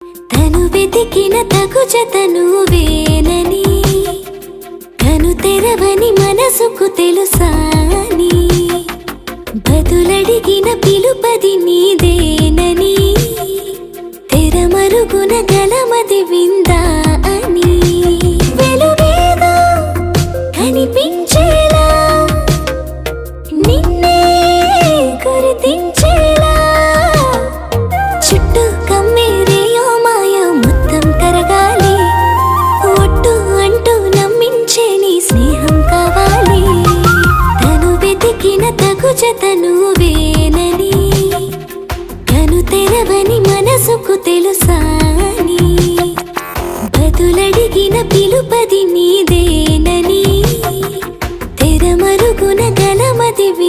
తను వెతికిన తగు జతనువేనని తను తెరవని మనసుకు తెలుసాని బదులడిగిన పిలుపది నీదేనని తెరమరుగున గలమది విందా అని. కనిపించేలా నిన్నే గురితింగ్ జతనువేనని కను తెరవని మనసుకు తెలుసాని బదులడిగిన పిలుపది నీదేనని తెరమరుగున గలమదివి